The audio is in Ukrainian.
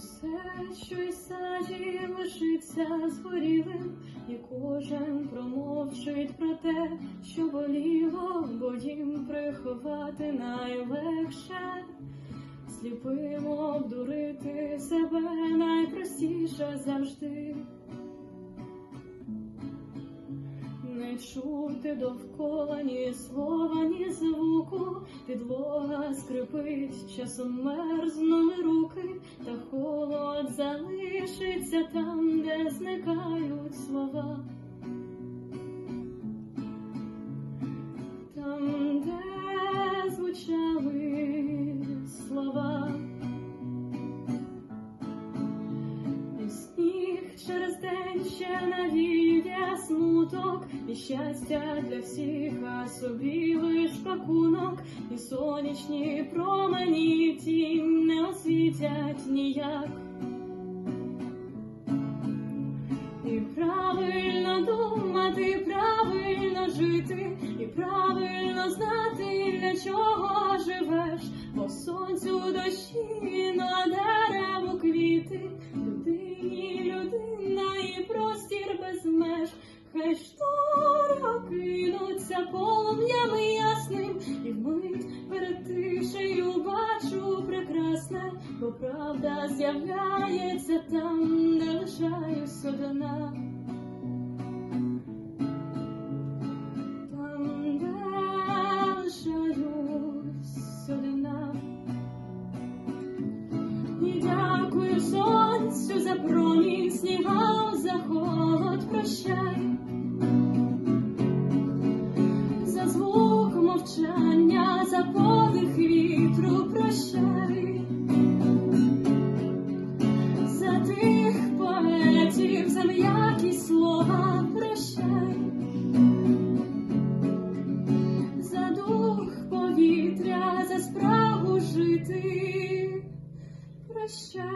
Усе, що й саді лишиться згорілим, і кожен промовчить про те, що боліло, бо їм приховати найлегше. сліпимо обдурити себе найпростіше завжди. Не чути довкола ні слова, ні звуку, підлога скрипить, часом мерзнули руки, та холод залишиться там, де зникають слова. Там, де звучали слова. І сніг через день ще навіє і щастя для всіх, а собі пакунок, і сонячні промені тінь не освітять ніяк. І правильно думати, правильно жити, і правильно знати, для чого живеш, по сонцю дощі кинуться полум'ями ясним, і вмить перед тишею бачу прекрасне, бо правда з'являється там, де лишаюсь одна. Там, де лишаюсь одна. І дякую подих вітру прощай, за тих поетів, за м'які слова прощай, за дух повітря, за справу жити. Прощай.